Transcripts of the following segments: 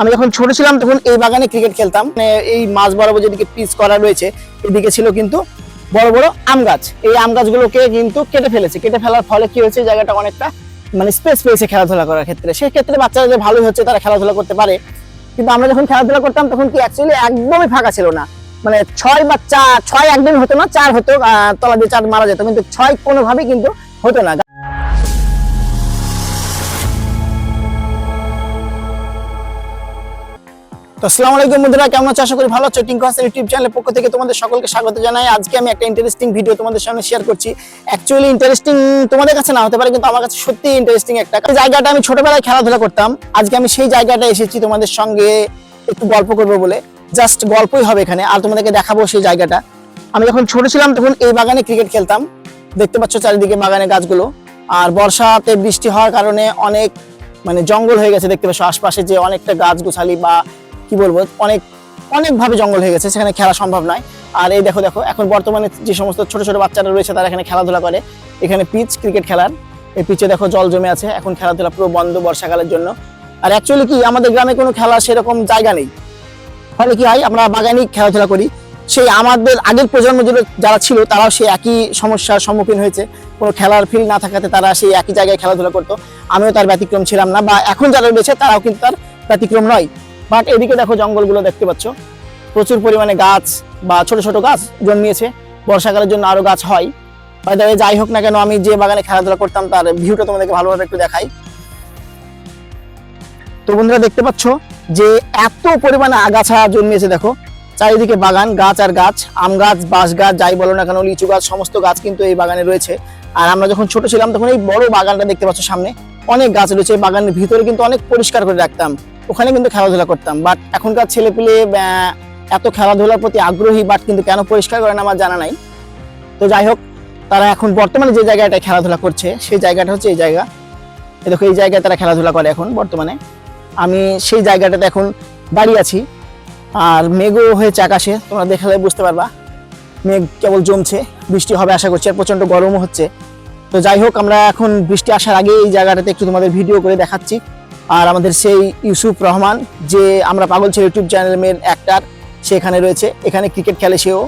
আমি যখন ছোট ছিলাম তখন এই বাগানে ক্রিকেট খেলতাম। মানে এই মাঝ বরাবর যেদিকে পিচ করা রয়েছে, এদিকে ছিল কিন্তু বড় বড় আম গাছ। এই আম গাছগুলোকে কিন্তু কেটে ফেলেছে। কেটে ফেলার ফলে কি হয়েছে জায়গাটা অনেকটা মানে স্পেস পেয়েছে খেলাধুলা করার ক্ষেত্রে। সেই ক্ষেত্রে বাচ্চারা যে ভালোই হচ্ছে, তারা খেলাধুলা করতে পারে। কিন্তু আমরা যখন খেলাধুলা করতাম, তখন কি অ্যাকচুয়ালি একদমই ফাঁকা ছিল না। মানে ছয় বা চার, ছয় একদম হতো না, চার হতো তলা দিয়ে চার মারা যেত। কিন্তু ছয় কোনোভাবেই কিন্তু হতো না। তো আসসালামু আলাইকুম বন্ধুরা, কেমন আছো? আশা করি ভালো আছো। টিঙ্কু হাসান ইউটিউব চ্যানেলের পক্ষ থেকে তোমাদের সকলকে স্বাগত জানাই। আজকে আমি একটা ইন্টারেস্টিং ভিডিও তোমাদের সামনে শেয়ার করছি। অ্যাকচুয়ালি ইন্টারেস্টিং তোমাদের কাছে না হতে পারে, কিন্তু আমার কাছে সত্যি ইন্টারেস্টিং একটা জায়গাটা আমি ছোটবেলায় খেলাধুলা করতাম। আজকে আমি সেই জায়গাটা এসেছি তোমাদের সঙ্গে একটু গল্প করব বলে। জাস্ট গল্পই হবে এখানে, আর তোমাদেরকে দেখাবো সেই জায়গাটা। আমি যখন ছোট ছিলাম তখন এই বাগানে ক্রিকেট খেলতাম। দেখতে পাচ্ছ চারিদিকে বাগানে গাছগুলো। আর বর্ষাতে বৃষ্টি হওয়ার কারণে অনেক মানে জঙ্গল হয়ে গেছে, দেখতে পাচ্ছ। আশপাশে যে অনেকটা গাছ গোছালি বা কি বলব, অনেক, অনেকভাবে জঙ্গল হয়ে গেছে, সেখানে খেলা সম্ভব নয়। আর এই দেখো দেখো, এখন বর্তমানে যে সমস্ত ছোট ছোট বাচ্চারা রয়েছে, তারা এখানে খেলাধুলা করে। এখানে পিচ, ক্রিকেট খেলার। এই পিচে দেখো জল জমে আছে, এখন খেলাধুলা পুরো বন্ধ বর্ষাকালের জন্য। আর অ্যাকচুয়ালি কি, আমাদের গ্রামে কোনো খেলা সেরকম জায়গা নেই। ফলে কি হয়, আমরা বাগানই খেলাধুলা করি। সেই আমাদের আগের প্রজন্ম যারা ছিল, তারাও সেই একই সমস্যার সম্মুখীন হয়েছে। কোনো খেলার ফিল্ড না থাকাতে তারা সেই একই জায়গায় খেলাধুলা করতো। আমিও তার ব্যতিক্রম ছিলাম না, বা এখন যারা রয়েছে, তারাও কিন্তু তার ব্যতিক্রম নয়। বাট এদিকে দেখো জঙ্গলগুলো দেখতে পাচ্ছ। প্রচুর পরিমাণে গাছ বা ছোট ছোট গাছ জন্মিয়েছে। বর্ষাকালের জন্য আরও গাছ হয়। দ্য যাই হোক না কেন, আমি যে বাগানে খেলাধুলা করতাম, তার ভিউটা তোমাদেরকে ভালোভাবে একটু দেখাই। তো বন্ধুরা, দেখতে পাচ্ছ যে এত পরিমাণে আগাছা জন্মিয়েছে, দেখো। চারিদিকে বাগান, গাছ আর গাছ, আম গাছ, বাঁশ গাছ, যাই বলো না কেন, লিচু গাছ, সমস্ত গাছ কিন্তু এই বাগানে রয়েছে। আর আমরা যখন ছোট ছিলাম, তখন এই বড় বাগানটা দেখতে পাচ্ছ সামনে। অনেক গাছ রয়েছে বাগানের ভিতরে কিন্তু অনেক পরিষ্কার করে রাখতাম। ওখানে কিন্তু খেলাধুলা করতাম। বাট এখনকার ছেলে পেলে এত খেলাধুলার প্রতি আগ্রহী বাট কিন্তু কেন পরিষ্কার করে না আমার জানা নাই। তো যাই হোক, তারা এখন বর্তমানে যে জায়গাটায় খেলাধুলা করছে, সেই জায়গাটা হচ্ছে এই জায়গা। দেখো, এই জায়গায় তারা খেলাধুলা করে এখন বর্তমানে। আমি সেই জায়গাটাতে এখন দাঁড়িয়ে আছি। আর মেঘও হয়েছে আকাশে, তোমরা দেখালে বুঝতে পারবা। মেঘ কেবল জমছে, বৃষ্টি হবে আশা করছি, আর প্রচণ্ড গরমও হচ্ছে। তো যাই হোক, আমরা এখন বৃষ্টি আসার আগে এই জায়গাটাতে একটু তোমাদের ভিডিও করে দেখাচ্ছি। আর আমাদের সেই ইউসুফ রহমান যে আমরা পাগল ছেলে ইউটিউব চ্যানেলের মেন অ্যাক্টার সেখানে রয়েছে। এখানে ক্রিকেট খেলে সেও।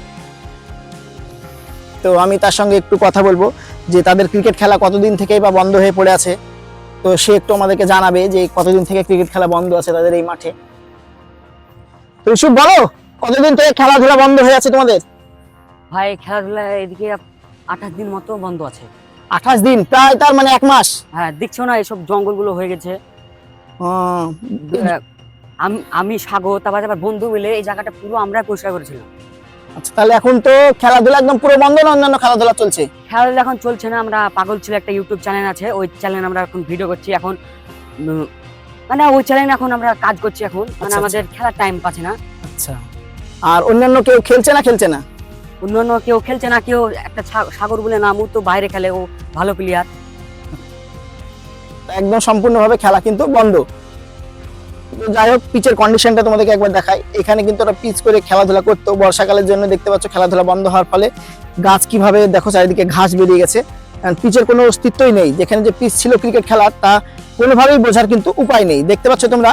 তো আমি তার সঙ্গে একটু কথা বলব যে তাদের ক্রিকেট খেলা কতদিন থেকেই বা বন্ধ হয়ে পড়ে আছে? তো সে একটু আমাদেরকে জানাবে যে কতদিন থেকে ক্রিকেট খেলা বন্ধ আছে তাদের এই মাঠে। তো ইউসুফ বলো কতদিন থেকে খেলাধুলা বন্ধ হয়ে আছে তোমাদের? ভাই খেলাধুলা এদিকে আঠাশ দিন মতো বন্ধ আছে। আঠাশ দিন প্রায় তার মানে এক মাস? হ্যাঁ দেখছ না এসব জঙ্গলগুলো হয়ে গেছে। আমি আমি সাগর তারপর আবার বন্ধু মিলে এই জায়গাটা পুরো আমরা পরিষ্কার করেছিলাম। আচ্ছা তাহলে এখন তো খেলাধুলা একদম পুরো বন্ধ না অন্যান্য খেলাধুলা চলছে? খেলাধুলা এখন চলছে না আমরা পাগল ছিল একটা ইউটিউব চ্যানেল আছে ওই চ্যানেল আমরা এখন ভিডিও করছি এখন। মানে ওই চ্যানেলে এখন আমরা কাজ করছি এখন মানে আচ্ছা, আমাদের খেলার টাইম পাচ্ছে না। আচ্ছা আর অন্যান্য কেউ খেলছে না খেলছে না? অন্য অন্য কেউ খেলছে না কেউ একটা সাগর বলে নাম ও তো বাইরে খেলে ও ভালো প্লেয়ার একদম সম্পূর্ণভাবে খেলা কিন্তু বন্ধ। যাই হোক পিচের কন্ডিশনটা তোমাদেরকে একবার দেখাই। এখানে কিন্তু ওরা পিচ করে খেলাধুলা করতো। বর্ষাকালের জন্য দেখতে পাচ্ছ খেলাধুলা বন্ধ হওয়ার ফলে গাছ কীভাবে দেখো চারিদিকে ঘাস বেরিয়ে গেছে। পিচের কোনো অস্তিত্বই নেই। যেখানে যে পিচ ছিল ক্রিকেট খেলার তা কোনোভাবেই বোঝার কিন্তু উপায় নেই। দেখতে পাচ্ছ তোমরা,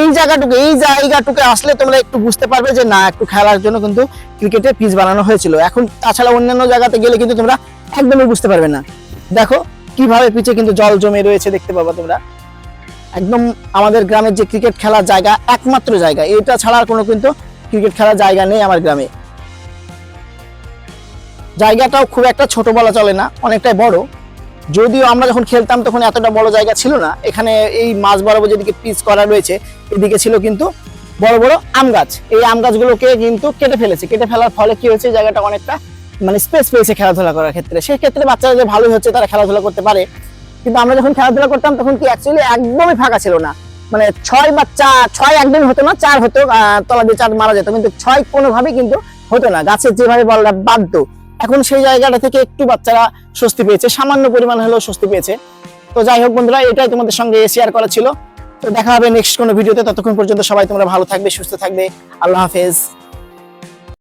এই জায়গাটুকু এই জায়গাটুকু আসলে তোমরা একটু বুঝতে পারবে যে না, একটু খেলার জন্য কিন্তু ক্রিকেটের পিচ বানানো হয়েছিল। এখন তাছাড়া অন্যান্য জায়গাতে গেলে কিন্তু তোমরা একদমই বুঝতে পারবে না। দেখো কীভাবে পিচে কিন্তু জল জমে রয়েছে দেখতে পাবা তোমরা। একদম আমাদের গ্রামের যে ক্রিকেট খেলার জায়গা, একমাত্র জায়গা। এটা ছাড়া কোনো কিন্তু ক্রিকেট খেলার জায়গা নেই আমার গ্রামে। জায়গাটাও খুব একটা ছোট বলা চলে না, অনেকটাই বড়। যদিও আমরা যখন খেলতাম তখন এতটা বড় জায়গা ছিল না। এখানে এই মাঝ বরাবর যেদিকে পিচ করা রয়েছে, এদিকে ছিল কিন্তু বড় বড় আম গাছ। এই আম গাছগুলোকে কিন্তু কেটে ফেলেছে। কেটে ফেলার ফলে কি হয়েছে? জায়গাটা অনেকটা মানে স্পেস পেয়েছে খেলাধুলা করার ক্ষেত্রে। সেই ক্ষেত্রে বাচ্চারা যে ভালোই হচ্ছে, তারা খেলাধুলা করতে পারে। কিন্তু আমরা যখন খেলাধুলা করতাম, তখন কি অ্যাকচুয়ালি একদমই ফাঁকা ছিল না। মানে ছয় বা চার ছয় একদমই হতো না, চার হতো তলা দিয়ে চার মারা যেত। কিন্তু ছয় কোনোভাবেই কিন্তু হতো না। গাছের যেভাবে বলটা বাধ্য এখন সেই জায়গাটা থেকে একটু বাচ্চারা স্বস্তি পেয়েছে। সামান্য পরিমাণ হলেও স্বস্তি পেয়েছে। তো যাই হোক বন্ধুরা, এটাই তোমাদের সঙ্গে শেয়ার করা ছিল। তো দেখা হবে নেক্সট কোনো ভিডিওতে ততক্ষণ পর্যন্ত সবাই তোমরা ভালো থাকবে, সুস্থ থাকবে। আল্লাহ হাফেজ।